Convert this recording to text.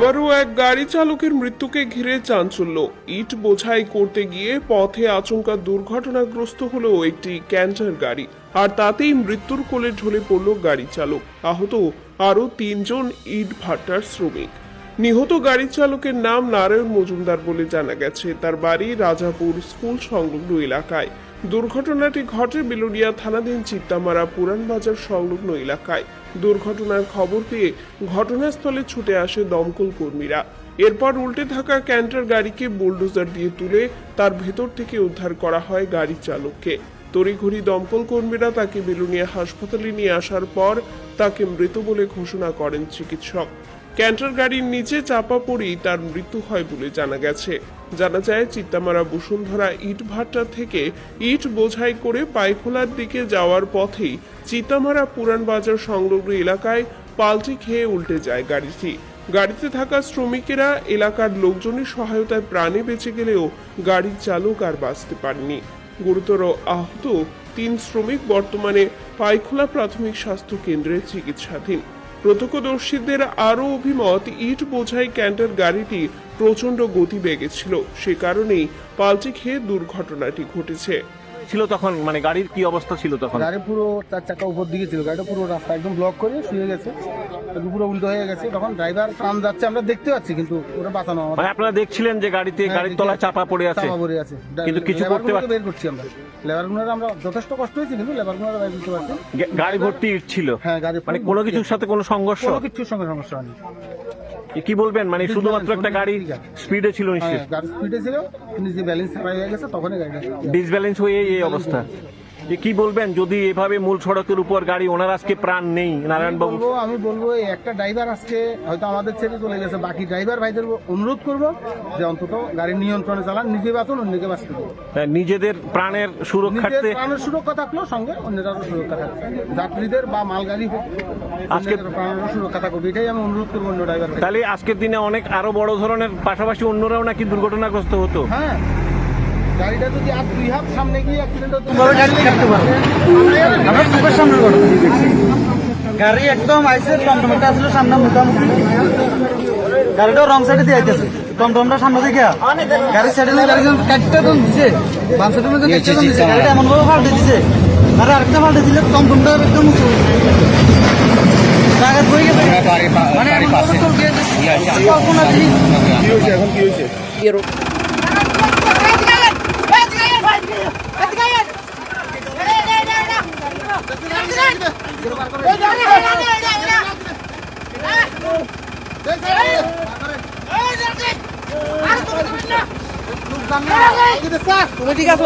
আবারও এক গাড়ি চালকের মৃত্যুকে ঘিরে চাঞ্চল্য। ইট বোঝাই করতে গিয়ে পথে আচমকা দুর্ঘটনাগ্রস্ত হলো একটি ক্যান্টার গাড়ি, আর তাতেই মৃত্যুর কোলে ঢলে পড়ল গাড়ি চালক। আহত আরও তিনজন ইট ভাটার শ্রমিক। নিহত গাড়ি চালকের নাম নারায়ণ মজুমদার বলে জানা গেছে। তার বাড়ি রাজাপুর স্কুল সংলগ্ন এলাকায়। দুর্ঘটনাটি ঘটে বিলুনিয়া থানাধীন চিত্তামারা পুরান বাজার সংলগ্ন এলাকায়। দুর্ঘটনার খবর পেয়ে ঘটনাস্থলে ছুটে আসে দমকল কর্মীরা। এরপর উল্টে থাকা ক্যান্টার গাড়িকে বুলডোজার দিয়ে তুলে তার ভেতর থেকে উদ্ধার করা হয় গাড়ি চালককে। তড়িঘড়ি দমকল কর্মীরা তাকে বেলুনিয়া হাসপাতালে নিয়ে আসার পর তাকে মৃত বলে ঘোষণা করেন চিকিৎসক। ক্যান্টার গাড়ির নিচে চাপা পড়েই তার মৃত্যু হয় বলে জানা গেছে। জানা যায়, চিত্তামারা বসুন্ধরা ইট ভাট্টা থেকে ইট বোঝাই করে পায়খোলার দিকে যাওয়ার পথেই চিত্তামারা পুরান বাজার সংলগ্ন এলাকায় পাল্টি খেয়ে উল্টে যায় গাড়িটি। গাড়িতে থাকা শ্রমিকেরা এলাকার লোকজনের সহায়তায় প্রাণে বেঁচে গেলেও গাড়ির চালক আর বাঁচতে পারেনি। গুরুতর আহত তিন শ্রমিক বর্তমানে পাইখোলা প্রাথমিক স্বাস্থ্য কেন্দ্রে চিকিৎসাধীন। প্রত্যক্ষদর্শীদের আরও অভিমত, ইট বোঝাই ক্যান্টার গাড়িটি প্রচণ্ড গতিবেগে ছিল। সে কারণেই পাল্টে খেয়ে দুর্ঘটনাটি ঘটেছে। ছিল তখন? মানে গাড়ির কি অবস্থা ছিল তখন? গাড়ি পুরো চার চাকা উপর দিকে ছিল। গাড়িটা পুরো রাস্তা একদম ব্লক করে শুয়ে গেছে। পুরো উল্টো হয়ে গেছে। তখন ড্রাইভার প্রাণ যাচ্ছে আমরা দেখতে পাচ্ছি কিন্তু ওটা বাঁচানো মানে আপনারা দেখছিলেন যে গাড়িতে হ্যাঁ, গাড়ির তলায় চাপা পড়ে আছে। চাপা পড়ে আছে। কিন্তু কিছু করতে লেবারগুলোকে পার- বের করছি আমরা। লেবারগুলোর আমরা যথেষ্ট কষ্ট হয়েছে কিন্তু লেবারগুলোর বের করতে পারছি। গাড়ি ভর্তি ইট ছিল? হ্যাঁ গাড়ি মানে কোনো কিছুর সাথে কোনো সংঘর্ষ? কোনো কিছুর সঙ্গে সমস্যা হয়নি। কি বলবেন? মানে শুধুমাত্র একটা গাড়ি স্পিডে ছিল হ্যাঁ নিশ্চয়ই গাড়ি স্পিডে ছিল কিন্তু যে ব্যালেন্স হয়ে গেছে তখনই গাড়িটা ডিসব্যালেন্স হয়ে এই অবস্থা। কি বলবেন? যদি এভাবে মূল সড়কের উপর গাড়ি ওনার আজকে প্রাণ নেই নারায়ণ বাবু আমি বলব একটা ড্রাইভার আজকে হয়তো আমাদের ছেড়ে চলে গেছে। বাকি ড্রাইভার ভাইদের অনুরোধ করব যে অন্তত গাড়ির নিয়ন্ত্রণে চালান নিজে বাঁচুন অন্যকে বাঁচতে নিজেদের প্রাণের সুরক্ষার্থে প্রাণের সুরক্ষা থাকলেও সঙ্গে অন্যেরাও সুরক্ষা থাকবে। যাত্রীদের বা মালগাড়ি আজকে- প্রাণের সুরক্ষা থাকবে এটাই আমি অনুরোধ করব অন্য ড্রাইভার তাহলে আজকের দিনে অনেক আরও বড় ধরনের পাশাপাশি অন্যরাও নাকি দুর্ঘটনাগ্রস্ত হতো? হ্যাঁ গাড়িটা যদি আর দুই হাত সামনে গিয়ে অ্যাক্সিডেন্ট হতো আমরা সুপার সামনের ঘটনা দেখছি। গাড়ি একদম আইসে টমটমটা আসলে সামনে মোটামুটি। গাড়িটাও রং সাইডে দিয়ে আইতেছে। টমটমটা সামনে দিকে গাড়ির সাইডে গাড়ি যখন তো দিছে। বাম সাইডের মধ্যে কাটতে তো দিছে। গাড়িটা এমন ভাবে ফাল্টে দিছে। আর আরেকটা ফাল্টে দিলে টমটমটা একদম উঁচু বই গেছে। মানে ভাবে চলকে কল্পনা জিনিস তুমি ঠিক আছে